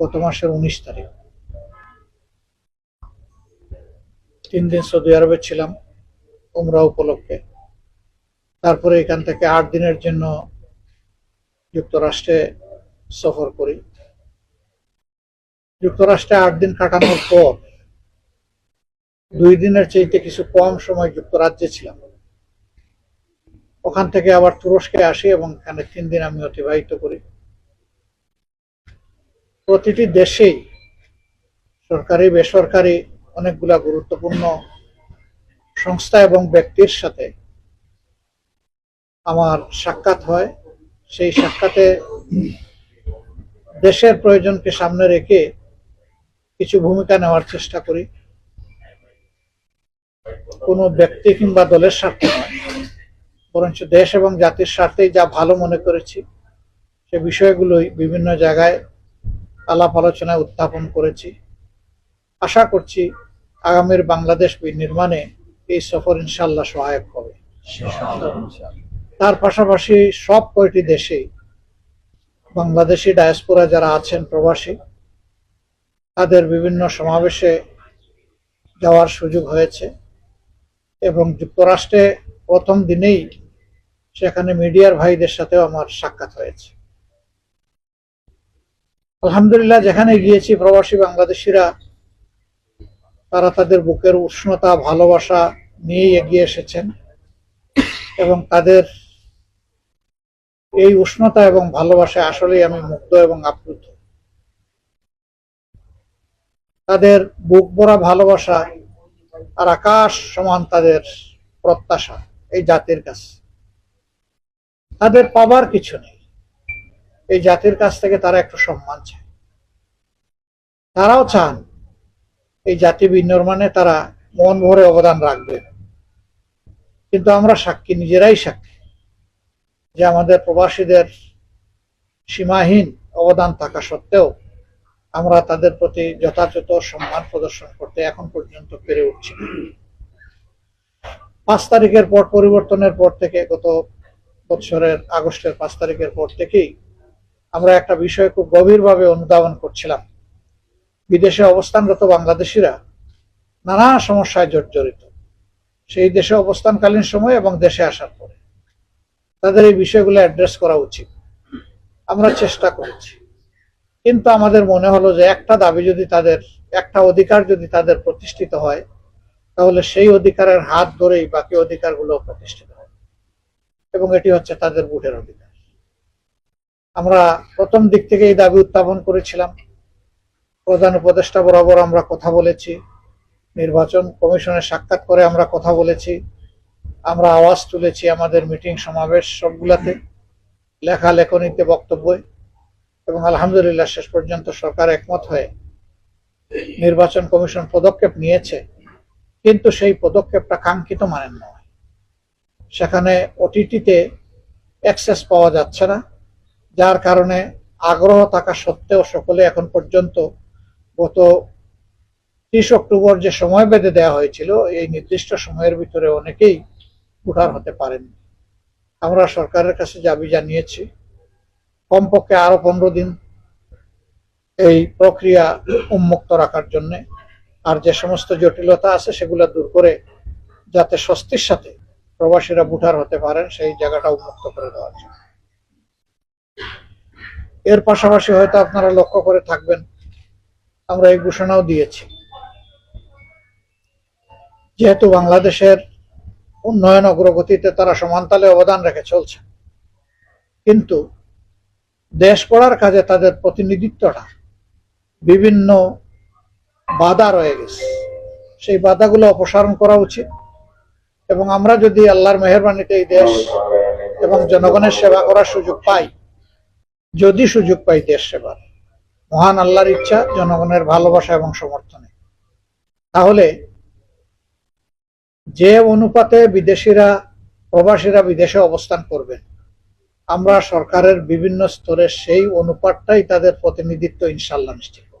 গত মাসের উনিশ তারিখ। তিন দিন সৌদি আরবে ছিলাম, উমরা উপলক্ষে। তারপরে এখান থেকে আট দিনের জন্য যুক্তরাষ্ট্রে সফর করি। যুক্তরাষ্ট্রে আট দিন কাটানোর পর দুই দিনের চাইতে কিছু কম সময় যুক্তরাজ্যে ছিলাম। ওখান থেকে আবার তুরস্কে আসি এবং এখানে তিন দিন আমি অতিবাহিত করি। প্রতিটি দেশেই সরকারি, বেসরকারি অনেকগুলা গুরুত্বপূর্ণ সংস্থা এবং ব্যক্তির সাথে আমার সাক্ষাৎ হয়। সেই সাক্ষাতে দেশের প্রয়োজনকে সামনে রেখে কিছু ভূমিকা নেওয়ার চেষ্টা করি। কোনো ব্যক্তি কিংবা দলের স্বার্থে নয়। বরঞ্চ দেশ এবং জাতির স্বার্থেই যা ভালো মনে করেছি, সে বিষয়গুলোই বিভিন্ন জায়গায় আলাপ আলোচনায় উত্থাপন করেছি। আশা করছি আগামীর বাংলাদেশ নির্মাণে এই সফর ইনশাল্লাহ সহায়ক হবে। তার পাশাপাশি সব কয়টি দেশেই বাংলাদেশি ডায়াসপোরা যারা আছেন প্রবাসী তাদের বিভিন্ন সমাবেশে যাওয়ার সুযোগ হয়েছে এবং যুক্তরাষ্ট্রে প্রথম দিনেই সেখানে মিডিয়ার ভাইদের সাথেও আমার সাক্ষাৎ হয়েছে। আলহামদুলিল্লাহ, যেখানে গিয়েছি প্রবাসী বাংলাদেশিরা, তারা তাদের বুকের উষ্ণতা, ভালোবাসা নিয়ে এগিয়ে এসেছেন এবং তাদের এই উষ্ণতা এবং ভালোবাসায় আসলেই আমি মুগ্ধ এবং আপ্লুত। তাদের বুক ভরা ভালোবাসা আর আকাশ সমান তাদের প্রত্যাশা, এই জাতির কাছে। তাদের পাবার কিছু নেই। এই জাতির কাছ থেকে তারা একটু সম্মান চায়। তারাও চান এই জাতি বিনির্মাণে তারা মন ভরে অবদান রাখবে। কিন্তু আমরা সাক্ষী, নিজেরাই সাক্ষী যে আমাদের প্রবাসীদের সীমাহীন অবদান থাকা সত্ত্বেও আমরা তাদের প্রতি যথাযথ সম্মান প্রদর্শন করতে এখন পর্যন্ত পেরে উঠছি পাঁচ তারিখের পর, পরিবর্তনের পর থেকে গত বছরের আগস্টের পাঁচ তারিখের পর থেকেই আমরা একটা বিষয় খুব গভীরভাবে অনুধাবন করছিলাম। বিদেশে অবস্থানরত বাংলাদেশিরা নানা সমস্যায় জর্জরিত। সেই দেশে অবস্থানকালীন সময় এবং দেশে আসার পরে। তাদের এই বিষয়গুলো অ্যাড্রেস করা উচিত। আমরা চেষ্টা করেছি। কিন্তু আমাদের মনে হলো যে একটা দাবি যদি তাদের, একটা অধিকার যদি তাদের প্রতিষ্ঠিত হয়, তাহলে সেই অধিকারের হাত ধরেই বাকি অধিকারগুলো প্রতিষ্ঠিত হয় এবং এটি হচ্ছে তাদের বুটের অধিকার। আমরা প্রথম দিক থেকে এই দাবি উত্থাপন করেছিলাম। প্রধান উপদেষ্টা বরাবর আমরা কথা বলেছি। নির্বাচন কমিশনের সাক্ষাৎ করে আমরা কথা বলেছি। আমরা আওয়াজ তুলেছি আমাদের মিটিং সমাবেশ সবগুলাতে, লেখা লেখনীতে বক্তব্য এবং আলহামদুলিল্লাহ শেষ পর্যন্ত সরকার একমত হয়ে নির্বাচন কমিশন পদক্ষেপ নিয়েছে, কিন্তু সেই পদক্ষেপটা কাঙ্ক্ষিত মানের নয়। সেখানে ওটিটিতে অ্যাক্সেস পাওয়া যাচ্ছে না। যার কারণে আগ্রহ থাকা সত্ত্বেও সকলে এখন পর্যন্ত গত ত্রিশ অক্টোবর যে সময় বেঁধে দেওয়া হয়েছিল, এই নির্দিষ্ট সময়ের ভিতরে অনেকেই ভোটার হতে পারেননি। আমরা সরকারের কাছে দাবি জানিয়েছি, কমপক্ষে আরও পনেরো দিন এই প্রক্রিয়া উন্মুক্ত রাখার জন্য, আর যে সমস্ত জটিলতা আছে সেগুলো দূর করে যাতে স্বস্তির সাথে প্রবাসীরা ভোটার হতে পারেন, সেই জায়গাটা উন্মুক্ত করে দেওয়ার জন্য। এর পাশাপাশি হয়তো আপনারা লক্ষ্য করে থাকবেন, আমরা এই ঘোষণাও দিয়েছি। যেহেতু বাংলাদেশের উন্নয়ন অগ্রগতিতে তারা সমানতালে অবদান রেখে চলছে, কিন্তু দেশ পড়ার কাজে তাদের প্রতিনিধিত্বটা বিভিন্ন বাধা রয়ে গেছে। সেই বাধাগুলো অপসারণ করা উচিত এবং আমরা যদি আল্লাহর মেহরবানিতে এই দেশ এবং জনগণের সেবা করার সুযোগ পাই যদি সুযোগ পাই দেশ সেবার মহান আল্লাহর ইচ্ছা, জনগণের ভালোবাসা এবং সমর্থনে তাহলে যে অনুপাতে বিদেশিরা, প্রবাসীরা বিদেশে অবস্থান করবেন, আমরা সরকারের বিভিন্ন স্তরে সেই অনুপাতটাই তাদের প্রতিনিধিত্ব ইনশাল্লাহ নিশ্চিত।